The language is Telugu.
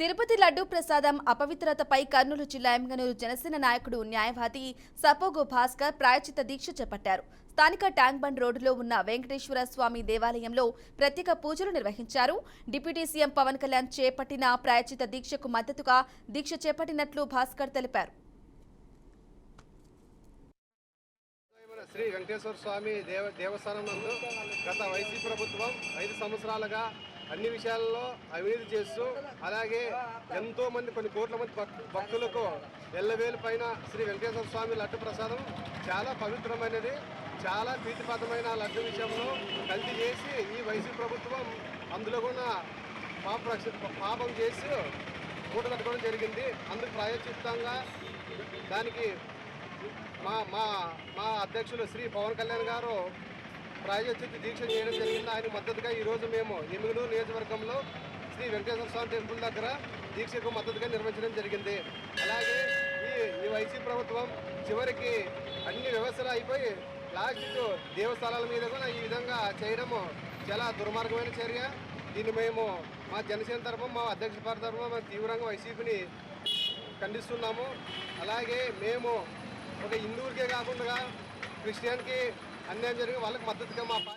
తిరుపతి లడ్డూ ప్రసాదం అపవిత్రతపై కర్నూలు జిల్లా ఎంగనూరు జనసేన నాయకుడు న్యాయవాది సపోగు భాస్కర్ ప్రాయచిత దీక్ష చేపట్టారు. స్థానిక ట్యాంక్ బండ్ రోడ్డులో ఉన్న వెంకటేశ్వర స్వామి దేవాలయంలో ప్రత్యేక పూజలు నిర్వహించారు. డిప్యూటీ సీఎం పవన్ కళ్యాణ్ చేపట్టిన ప్రాయచిత దీక్షకు మద్దతుగా దీక్ష చేపట్టినట్లు భాస్కర్ తెలిపారు. శ్రీ వెంకటేశ్వర స్వామి దేవ దేవస్థానం గత వైసీ ప్రభుత్వం ఐదు సంవత్సరాలుగా అన్ని విషయాల్లో అవినీతి చేస్తూ అలాగే ఎంతో మంది కొన్ని కోట్ల మంది భక్తులకు ఎల్లవేలు పైన శ్రీ వెంకటేశ్వర స్వామి లడ్డు ప్రసాదం చాలా పవిత్రమైనది. చాలా ప్రీతిపాతమైన లడ్డు విషయంలో కల్తీ చేసి ఈ వైసీపీ ప్రభుత్వం అందులో కూడా పాప పాపం చేసి మూట కట్టుకోవడం జరిగింది. అందుకు ప్రాయోచితంగా దానికి మా మా మా అధ్యక్షులు శ్రీ పవన్ కళ్యాణ్ గారు ప్రాయోజిత దీక్ష చేయడం జరిగింది. ఆయన మద్దతుగా ఈరోజు మేము ఎమ్మిగనూరు నియోజకవర్గంలో శ్రీ వెంకటేశ్వర స్వామి టెంపుల్ దగ్గర దీక్షకు మద్దతుగా నిర్వహించడం జరిగింది. అలాగే ఈ ఈ వైసీ ప్రభుత్వం చివరికి అన్ని వ్యవస్థలు అయిపోయి లాస్ట్ దేవస్థానాల మీద కూడా ఈ విధంగా చేయడము చాలా దుర్మార్గమైన చర్య. దీన్ని మేము మా జనసేన తరఫున మా అధ్యక్ష పార్టీ తరఫున మేము తీవ్రంగా వైసీపీని ఖండిస్తున్నాము. అలాగే మేము ఒక హిందువులకే కాకుండా క్రిస్టియన్కి అన్యాయం జరిగిన వాళ్ళకి మద్దతుగా మా పార్టీ